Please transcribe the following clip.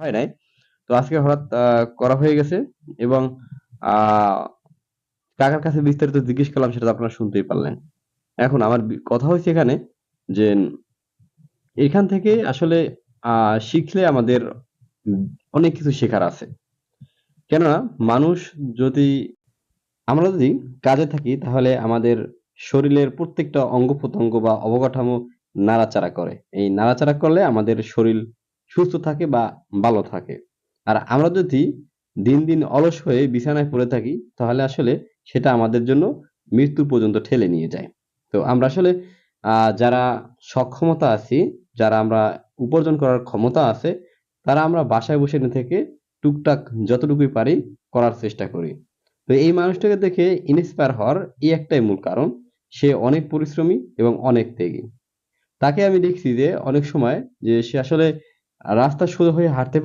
হয় নাই। তো আজকে হঠাৎ করা হয়ে গেছে এবং কাকার কাছে বিস্তারিত জিজ্ঞেস করলাম, সেটা আপনারা শুনতেই পারলেন। এখন আমার কথা হইছে এখানে যে, এখান থেকে আসলে শিখলে আমাদের অনেক কিছু শেখার আছে। কেননা, মানুষ যদি, আমরা যদি কাজে থাকি, তাহলে আমাদের শরীরের প্রত্যেকটা অঙ্গ-প্রত্যঙ্গ বা অবকাঠামো নাড়াচাড়া করে। এই নাড়াচাড়া করলে আমাদের শরীর সুস্থ থাকে বা ভালো থাকে। আর আমরা যদি দিন, দিন অলস হয়ে বিছানায় পড়ে থাকি তাহলে আসলে সেটা আমাদের জন্য মৃত্যু পর্যন্ত ঠেলে নিয়ে যায়। তো আমরা আসলে যারা সক্ষমতা আছি, যারা আমরা উপার্জন করার ক্ষমতা আছে, তারা আমরা বাসায় বসে থেকে টুকটাক যতটুকুই পারি করার চেষ্টা করি। তো এই মানুষটাকে দেখে ইন্সপায়ার হওয়ার এই একটাই মূল কারণ। সে অনেক পরিশ্রমী এবং অনেক ত্যাগী। তাকে আমি দেখছি যে অনেক সময় যে সে আসলে রাস্তা শুরু হয়ে হাঁটতে